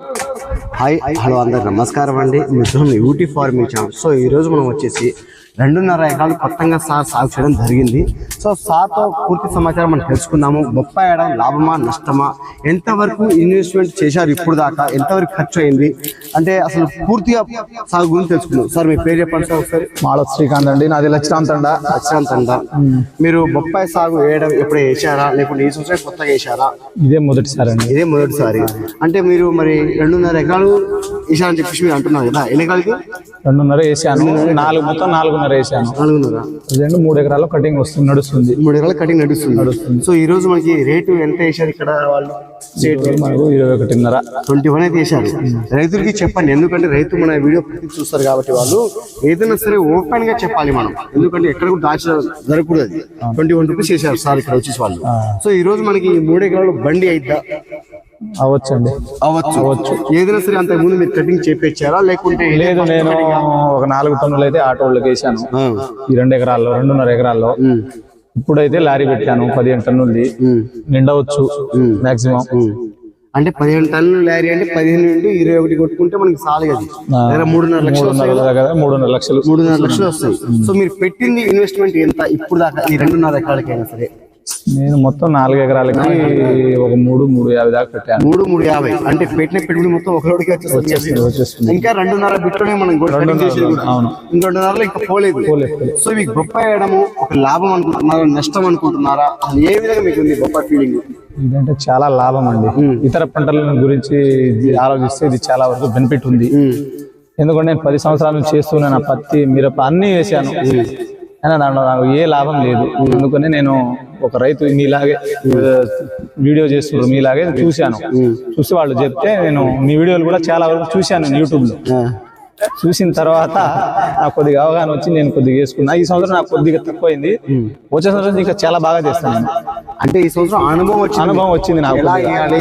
Hi hello అందరు నమస్కారం అండి. Mitram UT farming channel. So ఈ రోజు మనం వచ్చేసి రెండున్నర ఎకరాలు కొత్తగా సార్ సాగు చేయడం జరిగింది. సో సార్తో పూర్తి సమాచారం మనం తెలుసుకుందాము. బొప్పాయి వేయడం లాభమా నష్టమా? ఎంతవరకు ఇన్వెస్ట్మెంట్ చేశారు ఇప్పుడు దాకా? ఎంతవరకు ఖర్చు అయింది? అంటే అసలు పూర్తిగా సాగు గురించి తెలుసుకుందాం. సార్ మీ పేరు చెప్పండి సార్ ఒకసారి. మాల శ్రీకాంత్ అండి. నాది లక్ష్మీకాంత్ అండ అక్షరాంత్ అంతా మీరు బొప్పాయి సాగు వేయడం ఎప్పుడు వేసారా లేకుంటే ఈ సంవత్సరం కొత్తగా వేసారా ఇదే మొదటిసారి అండి. ఇదే మొదటిసారి. అంటే మీరు మరి రెండున్నర ఎకరాలు వేసారని చెప్పేసి మీరు అంటున్నారు కదా ఎన్ని ఎకరాలకి? రెండున్నర వేసాను. నాలుగు మొత్తం నాలుగున్నర వేసాను. నాలుగున్నర. రెండు మూడు ఎకరాల్లో కటింగ్ వస్తుంది నడుస్తుంది. మూడు ఎకరాల కటింగ్ నడుస్తుంది. సో ఈ రోజు మనకి రేటు ఎంత వేశారు ఇక్కడ వాళ్ళు? మనకు ఇరవై ఒకటిన్నర. ట్వంటీ వన్ అయితే వేశారు. రైతులకి చెప్పండి ఎందుకంటే రైతు మన వీడియో ప్రతి చూస్తారు కాబట్టి వాళ్ళు ఏదైనా సరే ఓపెన్గా చెప్పాలి మనం. ఎందుకంటే ఎక్కడ కూడా దాచి జరగకూడదు ట్వంటీ వన్ రూపీస్ వేశారు సార్ ఇక్కడ వచ్చేసి వాళ్ళు. సో ఈ రోజు మనకి మూడు ఎకరాలు బండి అయిద్దా? అవ్వచ్చండి అవ్వచ్చు అవ్వచ్చు ఏదైనా సరే అంతకు ముందు మీరు కటింగ్ చేపించారా లేకుంటే లేదు నేను ఒక నాలుగు టన్నులు అయితే ఆటో వాళ్ళకి వేసాను. ఈ రెండు ఎకరాల్లో రెండున్నర ఎకరాల్లో. ఇప్పుడైతే లారీ పెట్టాను పదిహేను టన్నులది. నిండవచ్చు మాక్సిమం. అంటే పదిహేను టన్నులు లారీ అంటే పదిహేను నుండి ఇరవై ఒకటి కొట్టుకుంటే మనకి అది దగ్గర మూడున్నర లక్షలు కదా. మూడున్నర లక్షలు. మూడున్నర లక్షలు వస్తాయి. సో మీరు పెట్టింది ఇన్వెస్ట్మెంట్ ఎంత? ఇప్పుడు దాకా ఈ రెండున్నర ఎకరాలకైనా సరే. నేను మొత్తం నాలుగు ఎకరాలకి ఒక మూడు మూడు యాభై దాకా పెట్టాను. మూడు మూడు యాభై. అంటే పెట్టిన పెట్టుబడి మొత్తం ఒక రోడ్డుకి వచ్చేస్తుంది. ఇంకా రెండున్నర బిట్టునే మనం. అవును. ఇంకో రెండున్నరలో ఇంకా పోలేదు. సో మీకు బొప్పాయి వేయడము ఒక లాభం అనుకుంటున్నారా? నష్టం అనుకుంటున్నారా? ఏ విధంగా మీకు ఉంది బొప్పాయి ఫీలింగ్ ఇదంటే చాలా లాభం అండి. ఇతర పంటల గురించి ఆలోచిస్తే ఇది చాలా వరకు బెనిఫిట్ ఉంది. ఎందుకంటే నేను పది సంవత్సరాల నుంచి చేస్తున్నాను పత్తి మిరప అన్ని వేసాను. అయినా దాంట్లో నాకు ఏ లాభం లేదు. అందుకని నేను ఒక రైతు మీలాగే వీడియో చేస్తున్నారు మీలాగే చూశాను. చూసి వాళ్ళు చెప్తే నేను మీ వీడియోలు కూడా చాలా వరకు చూశాను యూట్యూబ్లో చూసిన తర్వాత నాకు కొద్దిగా అవగాహన వచ్చి నేను కొద్దిగా వేసుకున్నా ఈ సంవత్సరం నాకు కొద్దిగా తక్కువైంది. వచ్చే సంవత్సరం ఇంకా చాలా బాగా చేస్తాను. అంటే ఈ సంవత్సరం అనుభవం వచ్చింది. అనుభవం వచ్చింది నాకు ఎలా. చేయాలి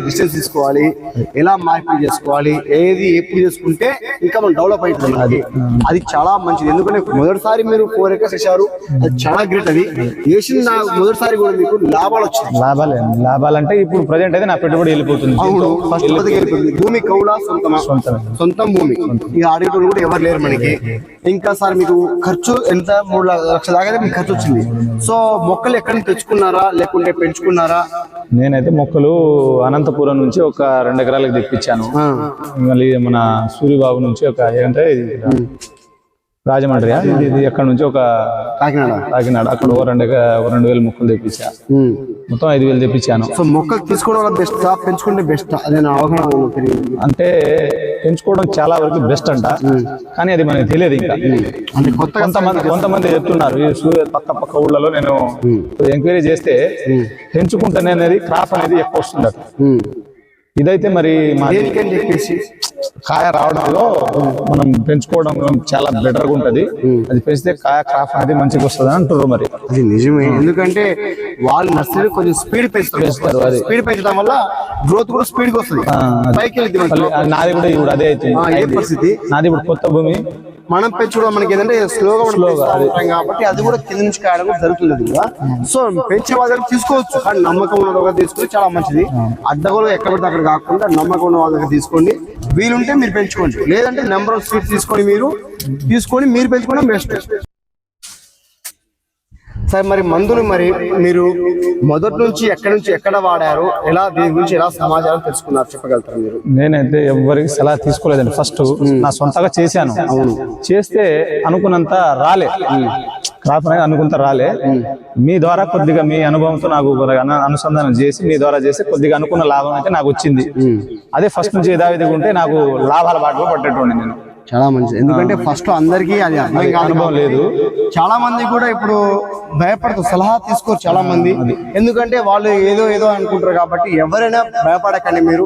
డిస్టెన్స్ తీసుకోవాలి? ఎలా మార్పులు చేసుకోవాలి? ఏది ఎప్పుడు చేసుకుంటే ఇంకా మనం డెవలప్ అవుతుంది మనకి. అది. చాలా మంచిది. ఎందుకంటే మొదటిసారి మీరు ఫోర్ ఎకర్స్ వేసారు అది చాలా గ్రేట్ అది. వేసిన నా- మొదటిసారి కూడా మీకు లాభాలు వచ్చింది లాభాలే లాభాలంటే ఇప్పుడు ప్రజెంట్ అయితే నా పెట్టుబడి వెళ్ళిపోతుంది. అవును ఫస్ట్ వెళ్ళిపోతుంది. భూమి కౌలా సొంతమే. సొంతం భూమి. ఇక అడిగేటోళ్ళు కూడా ఎవరు లేరు మనకి. ఇంకా సార్ మీకు ఖర్చు ఎంత? మూడు లక్షల దాకా అయితే మీకు ఖర్చు వచ్చింది. సో మొక్కలు ఎక్కడి నుంచి తెచ్చుకున్నారా? లేకుంటే పెంచుకున్నారా? నేనైతే మొక్కలు అనంతపురం నుంచి ఒక రెండు ఎకరాలకు తెప్పించాను. మళ్ళీ మన సూర్యబాబు నుంచి ఒక ఏంటంటే రాజమండ్రి. ఇది ఎక్కడ నుంచి ఒక కాకినాడ. కాకినాడ. అక్కడ ఒక రెండు రెండు వేల మొక్కలు తెప్పించా. మొత్తం ఐదు వేలు తెప్పించాను. సో మొక్కలు తీసుకోవడం బెస్ట్ పెంచుకుంటే బెస్ట్ అదే అంటే పెంచుకోవడం చాలా వరకు బెస్ట్ అంట. కానీ అది మనకి తెలియదు ఇంకా. కొంతమంది కొంతమంది చెప్తున్నారు ఈ పక్క పక్క ఊళ్ళలో నేను ఎంక్వైరీ చేస్తే పెంచుకుంటేనే అనేది క్రాప్ అనేది ఎక్కువ వస్తుంది. ఇదైతే మరి దేనికని చెప్పేసి? కాయ రావడంలో మనం పెంచుకోవడం చాలా బెటర్గా ఉంటది. అది పెంచితే కాయ క్రాప్ అనేది మంచిగా వస్తుంది అని అంటారు మరి. అది నిజమే. ఎందుకంటే వాళ్ళు నర్సరీ కొంచెం స్పీడ్ పెంచుతారు, అది. స్పీడ్ పెంచడం వల్ల గ్రోత్ కూడా స్పీడ్ వస్తుంది. పైకి నాది కూడా ఇప్పుడు అదే పరిస్థితి? నాది ఇప్పుడు కొత్త భూమి. మనం పెంచుకోవడం మనకి ఏంటంటే స్లోగా స్లోగా కాబట్టి అది కూడా కింద నుంచి కాయడం కూడా జరుగుతుంది కూడా సో పెంచే వాళ్ళ దగ్గర తీసుకోవచ్చు కానీ నమ్మకం ఉన్న దగ్గర తీసుకుంటే చాలా మంచిది. అడ్డగోలు ఎక్కడ పడితే అక్కడ కాకుండా నమ్మకం ఉన్న వాళ్ళ దగ్గర తీసుకోండి. వీలుంటే మీరు పెంచుకోండి. లేదంటే నెంబర్ ఆఫ్ సీట్స్ తీసుకొని మీరు తీసుకొని మీరు పెంచుకోవడం బెస్ట్ సార్ మరి మందులు మరి మీరు మొదటి నుంచి ఎక్కడి నుంచి ఎక్కడ వాడారు? ఎలా దీని గురించి ఎలా సమాచారం తెలుసుకున్నారు? చెప్పగలుగుతారు మీరు? నేనైతే ఎవరికి సలహా తీసుకోలేదండి. ఫస్ట్ నా సొంతగా చేశాను. చేస్తే అనుకున్నంత రాలే. క్రాప్ అనేది అనుకున్నంత రాలే. మీ ద్వారా కొద్దిగా మీ అనుభవంతో నాకు అనుసంధానం చేసి మీ ద్వారా చేసి కొద్దిగా అనుకున్న లాభం అయితే నాకు వచ్చింది. అదే ఫస్ట్ నుంచి యథావిధిగా ఉంటే నాకు లాభాల బాటలో పట్టేటోండి నేను. చాలా మంచిది. ఎందుకంటే ఫస్ట్ అందరికీ అది అర్థం కాదు అనుభవం లేదు. చాలా మంది కూడా ఇప్పుడు భయపడుతూ సలహా తీసుకోరు చాలా మంది. ఎందుకంటే వాళ్ళు ఏదో ఏదో అనుకుంటారు కాబట్టి ఎవరైనా భయపడకండి మీరు.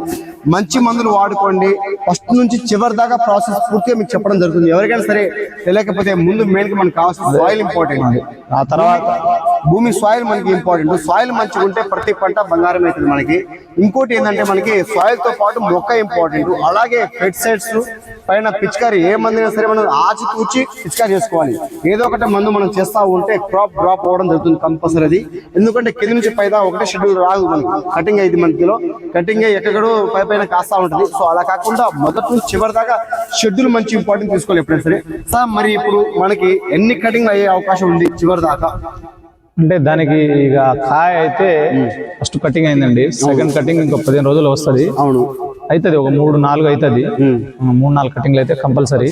మంచి మందులు వాడుకోండి. ఫస్ట్ నుంచి చివరి దాకా ప్రాసెస్ పూర్తిగా మీకు చెప్పడం జరుగుతుంది. ఎవరికైనా సరే తెలియకపోతే ముందు మెయిన్ మనకు కావాల్సిన ఆయిల్ ఇంపార్టెంట్ ఆ తర్వాత భూమి సాయిల్ మనకి ఇంపార్టెంట్ సాయిల్ మంచిగా ఉంటే ప్రతి పంట బంగారం అవుతుంది మనకి. ఇంకోటి ఏంటంటే మనకి సాయిల్తో పాటు మొక్క ఇంపార్టెంట్ అలాగే పెస్టిసైడ్స్ పైన పిచికారి ఏ మందైనా సరే మనం ఆచి కూర్చి పిచికారి చేసుకోవాలి. ఏదో ఒకటి మందు మనం చేస్తా ఉంటే క్రాప్ డ్రాప్ అవ్వడం జరుగుతుంది కంపల్సరీ అది ఎందుకంటే కింద నుంచి పైదా ఒకటే షెడ్యూల్ రాదు మనకి. కటింగ్ అయింది మనకిలో కటింగ్ అయ్యి ఎక్కడో పై పైన కాస్తా ఉంటుంది. సో అలా కాకుండా మొదటి నుంచి చివరి దాకా షెడ్యూల్ మంచి ఇంపార్టెంట్ తీసుకోవాలి ఎప్పుడైనా సరే. సార్ మరి ఇప్పుడు మనకి ఎన్ని కటింగ్ అయ్యే అవకాశం ఉంది చివరి దాకా? అంటే దానికి ఇక కాయ అయితే ఫస్ట్ కటింగ్ అయిందండి. సెకండ్ కటింగ్ ఇంకో పదిహేను రోజులు వస్తది. అవును. అవుతుంది ఒక మూడు నాలుగు అవుతుంది మూడు నాలుగు కటింగ్లు అయితే కంపల్సరీ.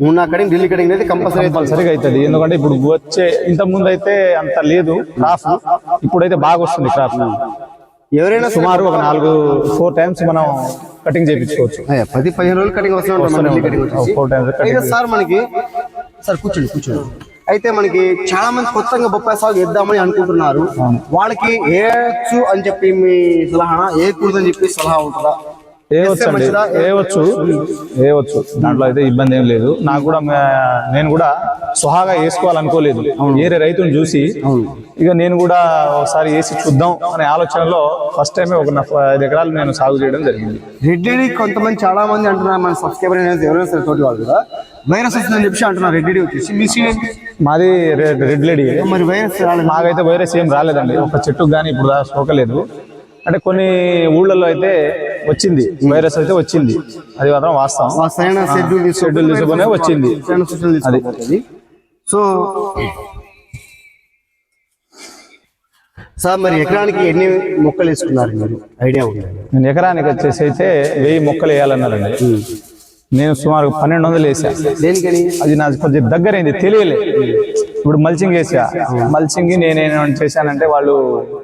మూడు నా కటింగ్ ఢిల్లీ కటింగ్ అయితే కంపల్సరీ కంపల్సరీగా అవుతుంది ఎందుకంటే ఇప్పుడు వచ్చే ఇంత ముందు అయితే అంత లేదు క్రాప్ ఇప్పుడైతే బాగా వస్తుంది క్రాప్ ఎవరైనా సుమారు ఒక నాలుగు ఫోర్ టైమ్స్ మనం కటింగ్ చేయించుకోవచ్చు. ప్రతి పదిహేను రోజులు కటింగ్ వస్తూనే. ఫోర్ టైమ్స్ సార్ మనకి సార్ కూర్చోండి కూర్చోండి. అయితే మనకి చాలా మంది కొత్తగా బొప్పాయి సాగు వేద్దామని అనుకుంటున్నారు. వాళ్ళకి ఏచ్చు అని చెప్పి మీ సలహా ఏ కూడదని చెప్పి సలహా ఉంటుందా? అండి. మంచిదా? వేయవచ్చు వేయవచ్చు దాంట్లో అయితే ఇబ్బంది ఏం లేదు. నాకు కూడా నేను కూడా సుహాగా వేసుకోవాలనుకోలేదు. వేరే రైతుని చూసి ఇక నేను కూడా ఒకసారి వేసి చూద్దాం అనే ఆలోచనలో ఫస్ట్ టైమే ఒక ఐదు ఎకరాలు నేను సాగు చేయడం జరిగింది. రెడ్డి కొంతమంది చాలా మంది అంటున్నారు మన సబ్స్క్రైబర్ ఎవరైనా సరే తోటి వాళ్ళు కూడా. వైరస్ వస్తుందని చెప్పి అంటున్నారు రెడ్డి వచ్చేసి. మీ? మాది రెడ్ రెడ్ లేడీ మరి వైరస్ రాలేదు? మాకైతే వైరస్ ఏం రాలేదండి. ఒక చెట్టుకు కానీ ఇప్పుడు సోకలేదు అంటే కొన్ని ఊళ్ళల్లో అయితే వచ్చింది. వైరస్ అయితే వచ్చింది. అది మాత్రం వాస్తవం. షెడ్యూల్ షెడ్యూల్ తీసుకునే వచ్చింది. తీసుకోకపోతుంది సో సార్ మరి ఎకరానికి ఎన్ని మొక్కలు వేసుకున్నారు మీరు? ఐడియా ఉంది? నేను ఎకరానికి వచ్చేసి అయితే వెయ్యి మొక్కలు వేయాలన్నారండి. నేను సుమారు పన్నెండు వందలు వేసా. దేనికని? అది నాకు కొంచెం దగ్గరైంది తెలియలే. ఇప్పుడు మల్చింగ్ వేసా మల్చింగ్ నేనేం చేశానంటే వాళ్ళు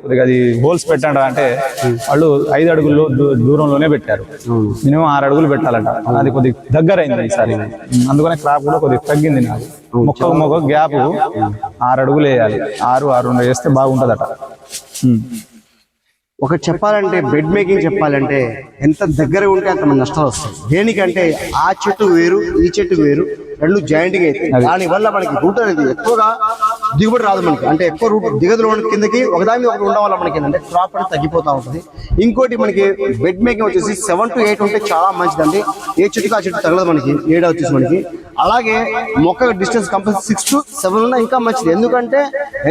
కొద్దిగా అది హోల్స్ పెట్టండి అంటే వాళ్ళు ఐదు అడుగుల్లో దూరంలోనే పెట్టారు. మినిమం ఆరు అడుగులు పెట్టాలంట. అది కొద్దిగా దగ్గరైంది ఈసారి. అందుకనే క్రాప్ కూడా కొద్దిగా తగ్గింది నాకు. మొక్క మొక్క గ్యాప్ ఆరు అడుగులు వేయాలి. ఆరు ఆరున్నర వేస్తే బాగుంటుందట. ఒకటి చెప్పాలంటే బెడ్ మేకింగ్ చెప్పాలంటే ఎంత దగ్గర ఉంటే అంత మన నష్టాలు వస్తాయి. దేనికంటే ఆ చెట్టు వేరు ఈ చెట్టు వేరు రెండు జాయింట్గా అయితే. దాని వల్ల మనకి రూట్ అనేది ఎక్కువగా దిగుబడి రాదు మనకి. అంటే ఎక్కువ రూట్ దిగదు లోన కిందకి ఒకదాని మీద ఒకటి ఉండడం వల్ల మనకి ఏంటంటే క్రాప్ అనేది తగ్గిపోతూ ఉంటుంది. ఇంకోటి మనకి బెడ్ మేకింగ్ వచ్చేసి సెవెన్ టు ఎయిట్ ఉంటే చాలా మంచిదండి. ఏ చెట్టుకి ఆ చెట్టు తగలదు మనకి ఏడా వచ్చేసి మనకి. అలాగే మొక్క distance compulsory six to seven ఉన్నా ఇంకా మంచిది. ఎందుకంటే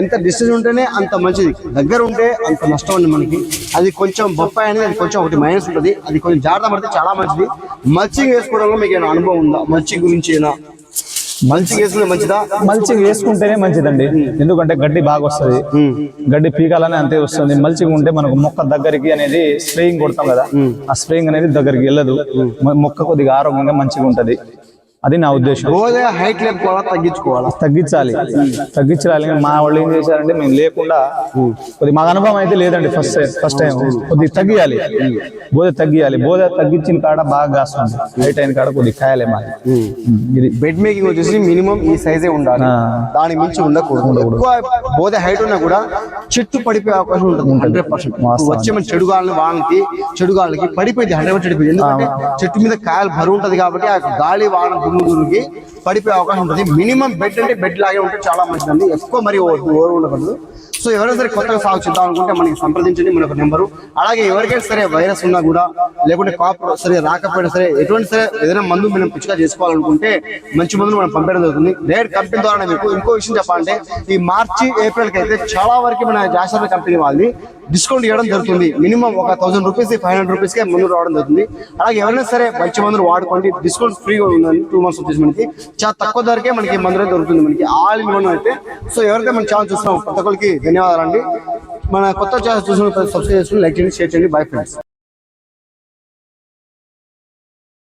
ఎంత డిస్టెన్స్ ఉంటేనే అంత మంచిది. దగ్గర ఉంటే అంత నష్టం ఉంది మనకి. అది కొంచెం బొప్పాయి అనేది అది కొంచెం ఒకటి మైనస్ ఉంటుంది. అది కొంచెం జాగ్రత్త పడితే చాలా మంచిది. మల్చింగ్ వేసుకోవడంలో మీకు ఏమైనా అనుభవం ఉందా? మల్చింగ్ గురించి ఏమైనా మల్చింగ్ వేసుకుంటే మంచిదా? మల్చింగ్ వేసుకుంటేనే మంచిదండి. ఎందుకంటే గడ్డి బాగా వస్తుంది. గడ్డి పీకాలనే అంతే వస్తుంది. మల్చింగ్ ఉంటే మనకు మొక్క దగ్గరికి అనేది స్ప్రేయింగ్ కొడతాం కదా. ఆ స్ప్రేయింగ్ అనేది దగ్గరికి వెళ్ళదు. మొక్క కొద్దిగా ఆరోగ్యంగా మంచిగా ఉంటది అది నా ఉద్దేశం. రోజే హైట్ లేపుకోవాలా తగ్గించుకోవాలా? తగ్గించాలి. తగ్గించాలి మా వాళ్ళు ఏం చేశారంటే మేము లేకుండా కొద్ది మాకు అనుభవం అయితే లేదండి ఫస్ట్ ఫస్ట్ టైం కొద్దిగా తగ్గియాలి. బోధ తగ్గియాలి. బోధ తగ్గించిన కాడ బాగా కాస్తుంది. హైట్ అయిన కాడ కొద్దిగా కాయాలి మాది ఇది బెడ్ మేకింగ్ వచ్చేసి మినిమం ఈ సైజే ఉండాలి. దాని మించి ఉండకూడదు. ఎక్కువ బోధ హైట్ ఉన్నా కూడా చెట్టు పడిపోయే అవకాశం ఉంటుంది. హండ్రెడ్ పర్సెంట్ వచ్చే మన చెడు గాలి వానకి చెడు గాలికి పడిపోయింది హండ్రెడ్ పర్సెంట్ చెట్టు మీద కాయలు బరువు ఉంటది కాబట్టి ఆ గాలి వాన దుమ్ము పడిపోయే అవకాశం ఉంటుంది. మినిమం బెడ్ అంటే బెడ్ లాగే ఉంటే చాలా మంచిదండి. ఎక్కువ మరి ఓ- ఓవర్ ఉండకూడదు. సో ఎవరైనా సరే కొత్తగా సాగు చేద్దాం అనుకుంటే మనకి సంప్రదించండి మన నెంబరు. అలాగే ఎవరికైనా సరే వైరస్ ఉన్నా కూడా లేకుంటే కాప్ సరే రాకపోయినా సరే ఎటువంటి సరే ఏదైనా మందు మనం పిచ్చిగా చేసుకోవాలనుకుంటే మంచి మందులు మనం పంపడం జరుగుతుంది. డైరెక్ట్ కంపెనీ ద్వారా మీకు ఇంకో విషయం చెప్పాలంటే ఈ మార్చి ఏప్రిల్కి అయితే చాలా వరకు మన జాషర్ కంపెనీ వాళ్ళని డిస్కౌంట్ ఇవ్వడం జరుగుతుంది. మినిమం ఒక thousand rupees five hundred rupees కే మందులు రావడం జరుగుతుంది. అలాగే ఎవరైనా సరే మంచి మందులు వాడుకోండి. డిస్కౌంట్ ఫ్రీగా ఉందండి టూ మంత్స్ వచ్చేసి మనకి. చాలా తక్కువ ధరకే మనకి మందులు దొరుకుతుంది మనకి. ఆల్ ఇన్ వన్ అయితే. సో ఎవరైతే మన ఛానల్ చూస్తున్నాం ప్రతి ఒక్కరికి ధన్యవాదాలు అండి మన కొత్త ఛానల్ చూసిన సబ్స్క్రైబ్ చేసుకుని లైక్ చేయండి షేర్ చేయండి. Bye friends